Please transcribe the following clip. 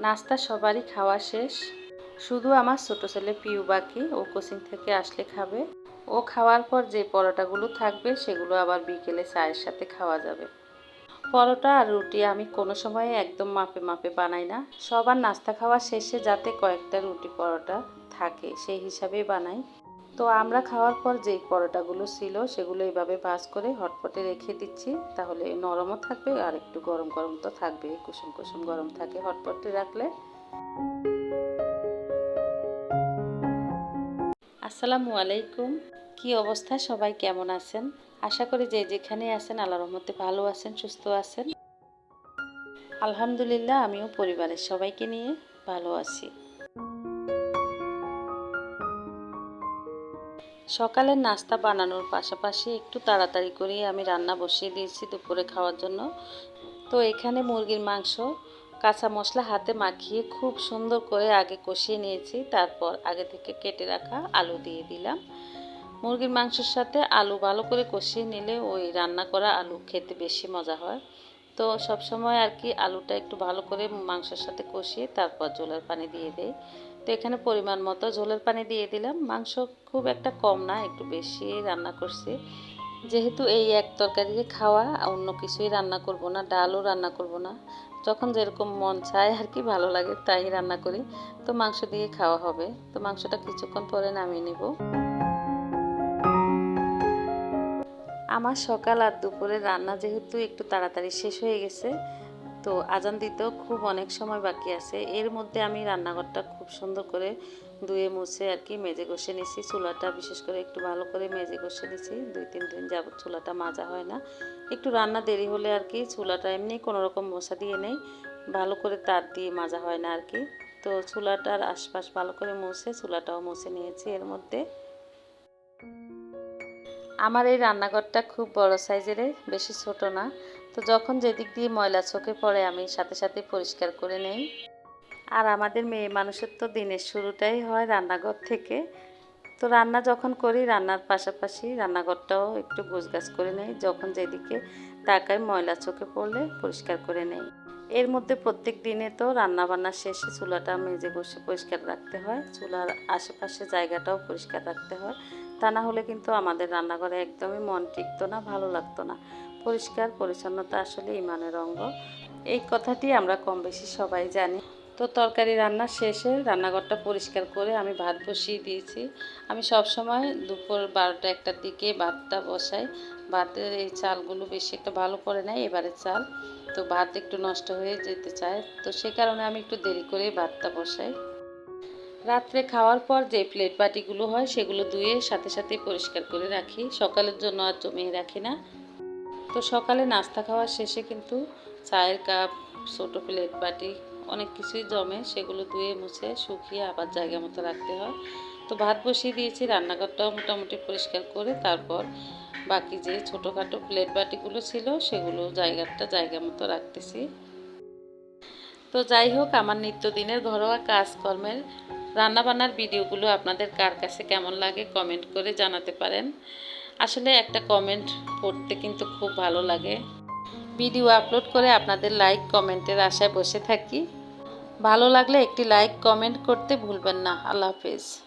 নাস্তা সবারই খাওয়া শেষ। শুধু আমার ছোট ছেলে পিউ বাকি, ও কোচিং থেকে আসলে খাবে। ও খাওয়ার পর যে পরোটাগুলো থাকবে, সেগুলো আবার বিকেলে চায়ের সাথে খাওয়া যাবে। পরোটা আর রুটি আমি কোনো সময়ে একদম মাপে মাপে বানাই না। সবার নাস্তা খাওয়া শেষে যাতে কয়েকটা রুটি পরোটা থাকে, সেই হিসাবেই বানাই। তো আমরা খাওয়ার পর যেই পরোটাগুলো ছিল সেগুলো এইভাবে ভাজ করে হটপটে রেখে দিচ্ছি। তাহলে নরমও থাকবে আর একটু গরম গরম তো থাকবে কুসুম কুসুম গরম থাকে হটপটে রাখলে। আসসালামু আলাইকুম। কি অবস্থা? সবাই কেমন আছেন? আশা করি যে যেখানে আছেন আল্লাহর রহমতে ভালো আছেন, সুস্থ আছেন। আলহামদুলিল্লাহ, আমিও পরিবারের সবাইকে নিয়ে ভালো আছি। সকালের নাস্তা বানানোর পাশাপাশি একটু তাড়াতাড়ি করে আমি রান্না বসিয়ে দিয়েছি দুপুরে খাওয়ার জন্য। তো এখানে মুরগির মাংস, কাঁচা মশলা হাতে মাখিয়ে খুব সুন্দর করে আগে কষিয়ে নিয়েছি, তারপর আগে থেকে কেটে রাখা আলু দিয়ে দিলাম। মুরগির মাংসের সাথে আলু ভালো করে কষিয়ে নিলে ওই রান্না করা আলু খেতে বেশি মজা হয়। তো সব সময় আর কি আলুটা একটু ভালো করে মাংসের সাথে কষিয়ে তারপর জলের পানি দিয়ে দেয় তো এখানে পরিমাণ মতো ঝোলের পানি দিয়ে দিলাম। মাংস খুব একটা কম না, একটু বেশি রান্না করছি। যেহেতু এই এক তরকারি খাওয়া, অন্য কিছুই রান্না করব না, ডালও রান্না করব না। যখন যেরকম মন চায় আর কি, ভালো লাগে তাই রান্না করি। তো মাংস দিয়ে খাওয়া হবে। তো মাংসটা কিছুক্ষণ পরে নামিয়ে নেব। আমার সকাল আর দুপুরে রান্না যেহেতু একটু তাড়াতাড়ি শেষ হয়ে গেছে তো আজান দিতেও খুব অনেক সময় বাকি আছে। এর মধ্যে আমি রান্নাঘরটা খুব সুন্দর করে ধুয়ে মুছে আর কি মেজে ঘষে নিছি। চুলাটা বিশেষ করে একটু ভালো করে মেজে ঘষে নিছি। দুই, তিন দিন যাবত চুলাটা মাজা হয় না। একটু রান্না দেরি হলে আর কি চুলাটা এমনি কোনো রকম মশা দিয়ে নেই। ভালো করে তার দিয়ে মাজা হয় না আর কি। তো চুলাটার আশপাশ ভালো করে মুছে, চুলাটাও মুছে নিয়েছি এর মধ্যে। আমার এই রান্নাঘরটা খুব বড় সাইজের, বেশি ছোট না। তো যখন যেদিক দিয়ে ময়লা চোখে পড়ে, আমি সাথে সাথে পরিষ্কার করে নেই। আর আমাদের মেয়ে মানুষের তো দিনের শুরুটাই হয় রান্নাঘর থেকে। তো রান্না যখন করি, রান্নার পাশাপাশি রান্নাঘরটাও একটু গোছগাছ করে নেই। যখন যেদিকে তাকায় ময়লা চোখে পড়লে পরিষ্কার করে নেই। এর মধ্যে প্রত্যেক দিনে তো রান্না বান্নার শেষে চুলাটা মেজে বসে পরিষ্কার রাখতে হয়। চুলার আশেপাশে জায়গাটাও পরিষ্কার রাখতে হয়। তা না হলে কিন্তু আমাদের রান্নাঘরে একদমই মন টিকতো না, ভালো লাগতো না। পরিষ্কার, পরিচ্ছন্নতা আসলে ইমানের অঙ্গ। এই কথাটি আমরা কম বেশি সবাই জানি। তো তরকারি রান্না শেষে রান্নাঘরটা পরিষ্কার করে আমি ভাত বসিয়ে দিয়েছি। আমি সব সময় দুপুর বারোটা একটার দিকে ভাতটা বসাই। ভাতের এই চালগুলো বেশি একটা ভালো করে নেয়, এবারে চাল। তো ভাত একটু নষ্ট হয়ে যেতে চায়। তো সে কারণে আমি একটু দেরি করে ভাতটা বসাই। রাত্রে খাওয়ার পর যে প্লেট বাটিগুলো হয়, সেগুলো ধুয়ে সাথে সাথে পরিষ্কার করে রাখি। সকালের জন্য আর জমিয়ে রাখি না। তো সকালে নাস্তা খাওয়ার শেষে কিন্তু চায়ের কাপ, ছোটো প্লেট বাটি, অনেক কিছুই জমে, সেগুলো ধুয়ে মুছে, শুকিয়ে আবার জায়গা মতো রাখতে হয়। তো ভাত বসিয়ে দিয়েছি, রান্নাঘরটাও মোটামুটি পরিষ্কার করে, তারপর বাকি যে ছোটোখাটো প্লেট বাটিগুলো ছিল, সেগুলো জায়গাটা জায়গা মতো রাখতেছি। তো যাই হোক, আমার নিত্যদিনের ঘরোয়া কাজকর্মের রান্নাবান্নার ভিডিওগুলো আপনাদের কার কাছে কেমন লাগে কমেন্ট করে জানাতে পারেন। আসলে একটা কমেন্ট পড়তে কিন্তু খুব ভালো লাগে। ভিডিও আপলোড করে আপনাদের লাইক কমেন্টের আশায় বসে থাকি। ভালো লাগলে একটি লাইক কমেন্ট করতে ভুলবেন না। আল্লাহ হাফেজ।